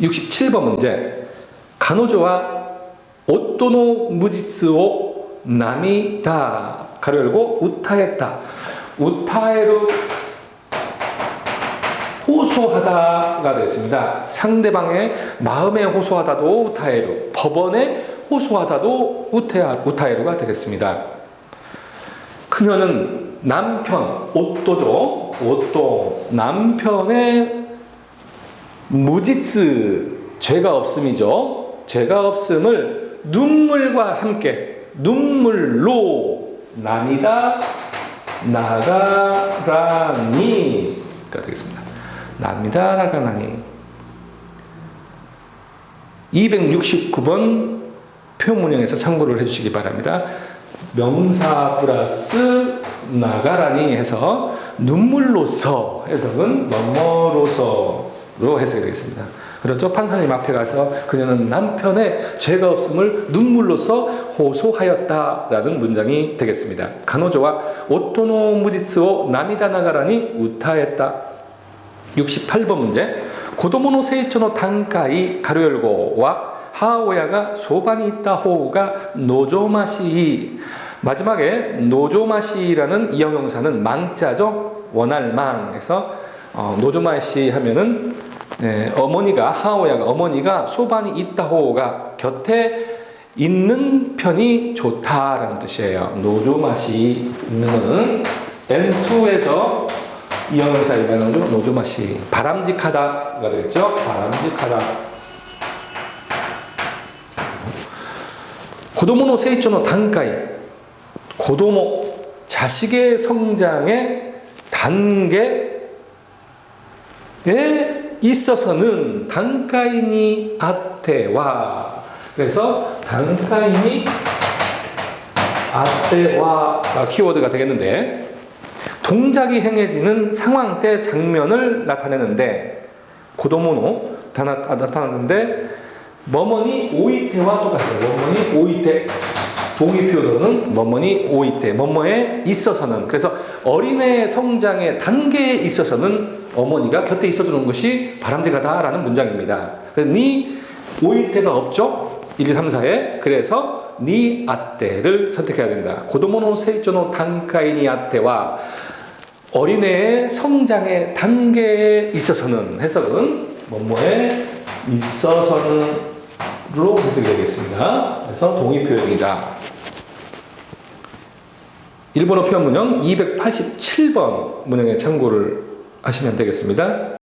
67번 문제. 가노조와 오토노 무지츠오 나미다. 가로 열고 우타했다. 우타에로 호소하다가 되겠습니다. 상대방의 마음에 호소하다도 우타에로, 법원에 호소하다도 우타야, 우타에로가 되겠습니다. 그녀는 남편, 오또죠. 오또. 남편의 무지츠, 죄가 없음이죠. 죄가 없음을 눈물과 함께, 눈물로 나니다 나가라니가 되겠습니다. 납니다 나가라니. 269번 표문형에서 참고를 해주시기 바랍니다. 명사 플러스 나가라니 해서 눈물로서 해석은 뭐뭐로서 로 해석이 되겠습니다. 그렇죠? 판사님 앞에 가서 그녀는 남편의 죄가 없음을 눈물로서 호소하였다라는 문장이 되겠습니다. 간호조와 오토노 무지스오 나미다 나가라니 우타했다. 68번 문제. 고도모노 세이초노 단가이 가로 열고와 하오야가 소반이 있다 호우가 노조마시 마지막에 노조마시라는 이형용사는 망자죠 원할 망에서 어, 노조마시 하면은 네, 어머니가 하오야가 어머니가 소반이 있다 호우가 곁에 있는 편이 좋다라는 뜻이에요. 노조마시 있는 거는 N2에서 이형용사 일반어로 노조마시 바람직하다가 되겠죠? 바람직하다. 고도모노 세이초노 단가이. 고도모 자식의 성장의 단계에 있어서는 단가이니 아테와 그래서 단가이니 아테와가 키워드가 되겠는데 동작이 행해지는 상황 때 장면을 나타내는데 고도모노 다 나- 나타났는데 머머니 오이테와 똑같아요. 머머니 오이테 동의 표현은 머머니 오이테 뭐뭐에 있어서는 그래서 어린애의 성장의 단계에 있어서는 어머니가 곁에 있어주는 것이 바람직하다라는 문장입니다. 그래서 니 오이테가 없죠. 1, 2, 3, 4에 그래서 니 아떼를 선택해야 된다. 고도모노 세이조노 단카이니 아떼와 어린애의 성장의 단계에 있어서는 해석은 뭐뭐에 있어서는 로 해석이 되겠습니다. 그래서 동의 표현이다. 일본어 표현 문형 287번 문형에 참고를 하시면 되겠습니다.